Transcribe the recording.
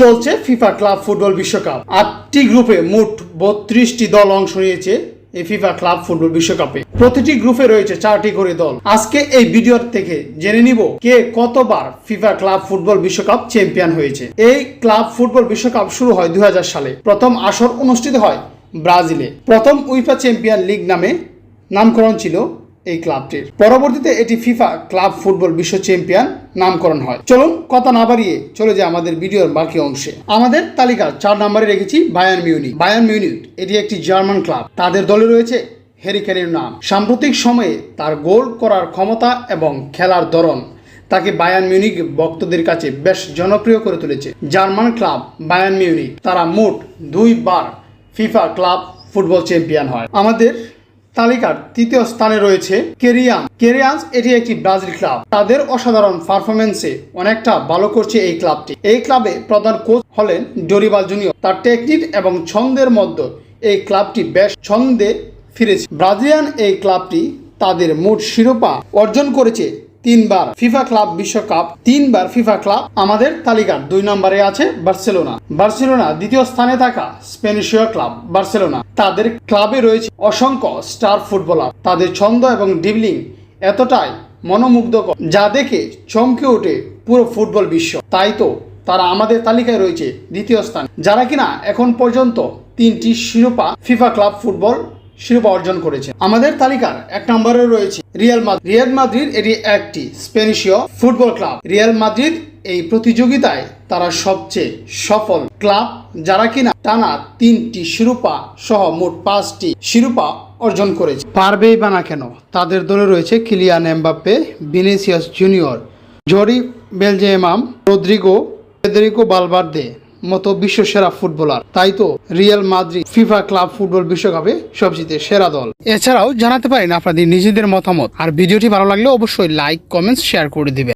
চলছে FIFA club football বিশ্বকাপ। আটটি গ্রুপে মোট বত্রিশটি দল অংশ নিয়েছে এই ফিফা ক্লাব ফুটবল বিশ্বকাপে। প্রতিটি গ্রুপে রয়েছে চারটি করে দল। আজকে এই ভিডিওর থেকে জেনে নিব কে কতবার ফিফা ক্লাব ফুটবল বিশ্বকাপ চ্যাম্পিয়ন হয়েছে। এই ক্লাব ফুটবল বিশ্বকাপ শুরু হয় দুই হাজার সালে। প্রথম আসর অনুষ্ঠিত হয় ব্রাজিলে। প্রথম উইফা চ্যাম্পিয়ন লিগ নামে নামকরণ ছিল এই ক্লাবটির। পরবর্তীতে এটি ফিফা ক্লাব ফুটবল বিশ্ব চ্যাম্পিয়ন নামকরণ হয়। চলুন কথা না বাড়িয়ে চলে যায় আমাদের ভিডিওর বাকি অংশে। আমাদের তালিকার চার নম্বরে রেখেছি বায়ান মিউনিক। বায়ান মিউনিক, এটি একটি জার্মান ক্লাব। তাদের দলে রয়েছে হ্যারি ক্যানের নাম। সাম্প্রতিক সময়ে তার গোল করার ক্ষমতা এবং খেলার ধরন তাকে বায়ান মিউনিক ভক্তদের কাছে বেশ জনপ্রিয় করে তুলেছে। জার্মান ক্লাব বায়ান মিউনিক, তারা মোট দুইবার ফিফা ক্লাব ফুটবল চ্যাম্পিয়ন হয়। আমাদের তালিকার তৃতীয় স্থানে রয়েছে কেরিয়ান। কেরিয়ান এটি একটি ব্রাজিল ক্লাব। তাদের অসাধারণ পারফরমেন্সে অনেকটা ভালো করছে এই ক্লাবটি। এই ক্লাবে প্রধান কোচ হলেন ডরিবাল জুনিয়র। তার টেকনিক এবং ছন্দের মধ্যে এই ক্লাবটি বেশ ছন্দে ফিরেছে। ব্রাজিলিয়ান এই ক্লাবটি তাদের মোট শিরোপা অর্জন করেছে তিনবার ফিফা ক্লাব বিশ্বকাপ, তিনবার ফিফা ক্লাব আমাদের তালিকার দুই নম্বরে আছে বার্সেলোনা। বার্সেলোনা দ্বিতীয় স্থানে থাকা স্পেনিশীয় ক্লাব বার্সেলোনা। তাদের ক্লাবে রয়েছে অসংখ্য স্টার ফুটবলার। তাদের ছন্দ এবং ডিবলিং এতটাই মনোমুগ্ধকর যা দেখে চমকে ওঠে পুরো ফুটবল বিশ্ব। তাই তো তারা আমাদের তালিকায় রয়েছে দ্বিতীয় স্থান। যারা কিনা এখন পর্যন্ত তিনটি শিরোপা ফিফা ক্লাব ফুটবল শিরোপা অর্জন করেছে। আমাদের তালিকার এক নম্বরে রয়েছে রিয়াল মাদ্রিদ। রিয়াল মাদ্রিদ এটি একটি স্পেনিশীয় ফুটবল ক্লাব। রিয়াল মাদ্রিদ এই প্রতিযোগিতায় তারা সবচেয়ে সফল ক্লাব, যারা কিনা টানা তিনটি শিরোপা সহ মোট পাঁচটি শিরোপা অর্জন করেছে। পারবেই বা না কেন, তাদের দলে রয়েছে কিলিয়ান এমবাপ্পে, ভিনিসিয়াস জুনিয়র, জরি বেলজেমাম, রদ্রিগো, ফেদেরিকো বালবার্দে মতো বিশ্ব সেরা ফুটবলার। তাই তো Real Madrid FIFA club football বিশ্বকাপে সবচেয়ে সেরা দল। এছাড়াও জানাতে পারেন আপনাদের নিজেদের মতামত। আর ভিডিওটি ভালো লাগলে অবশ্যই লাইক কমেন্ট শেয়ার করে দিবেন।